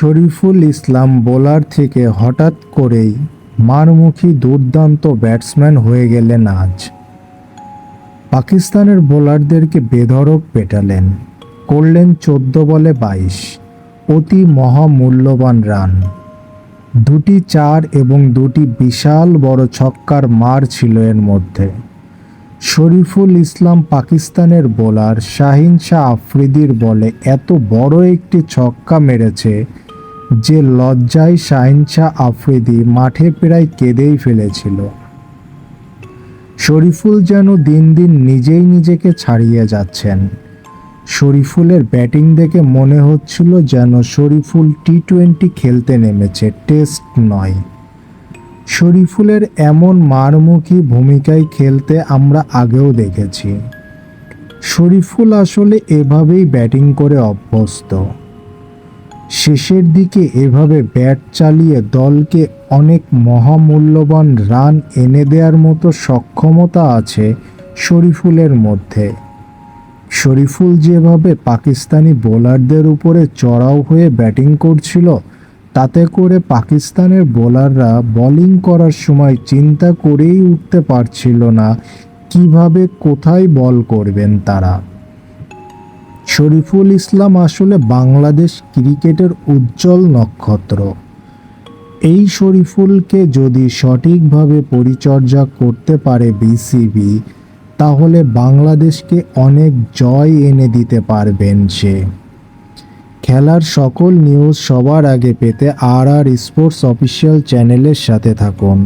Shariful Islam bowler থেকে হঠাৎ করেই মারমুখী দুর্দান্ত ব্যাটসম্যান হয়ে গেলেন আজ। পাকিস্তানের বোলারদেরকে বেধড়ক পেটালেন, করলেন চোদ্দ বলে বাইশ, অতি মহামূল্যবান রান। দুটি চার এবং দুটি বিশাল বড় ছক্কার মার ছিল এর মধ্যে। শরীফুল ইসলাম পাকিস্তানের বোলার শাহিন শাহ আফ্রিদির বলে এত বড় একটি ছক্কা মেরেছে যে লজ্জায় শাহিন শাহ আফ্রিদি মাঠে প্রায় কেঁদেই ফেলেছিল। শরীফুল যেন দিন দিন নিজেই নিজেকে ছাড়িয়ে যাচ্ছেন। শরীফুলের ব্যাটিং দেখে মনে হচ্ছিল যেন শরীফুল টি টোয়েন্টি খেলতে নেমেছে, টেস্ট নয়। শরীফুলের এমন মারমুখী ভূমিকায় খেলতে আমরা আগেও দেখেছি। শরীফুল আসলে এভাবেই ব্যাটিং করে অভ্যস্ত। শেষের দিকে এভাবে ব্যাট চালিয়ে দলকে অনেক মহামূল্যবান রান এনে দেওয়ার মতো সক্ষমতা আছে শরীফুলের মধ্যে। শরীফুল যেভাবে পাকিস্তানি বোলারদের উপরে চড়াও হয়ে ব্যাটিং করছিল, তাতে করে পাকিস্তানের বোলাররা বোলিং করার সময় চিন্তা করেই উঠতে পারছিল না কীভাবে কোথায় বল করবেন তারা। শরীফুল ইসলাম আসলে বাংলাদেশ ক্রিকেটের উজ্জ্বল নক্ষত্র। এই শরীফুলকে যদি সঠিকভাবে পরিচর্যা করতে পারে বিসিবি, তাহলে বাংলাদেশকে অনেক জয় এনে দিতে পারবেন সে। খেলার সকল নিউজ সবার আগে পেতে আর আর স্পোর্টস অফিসিয়াল চ্যানেলের সাথে থাকুন।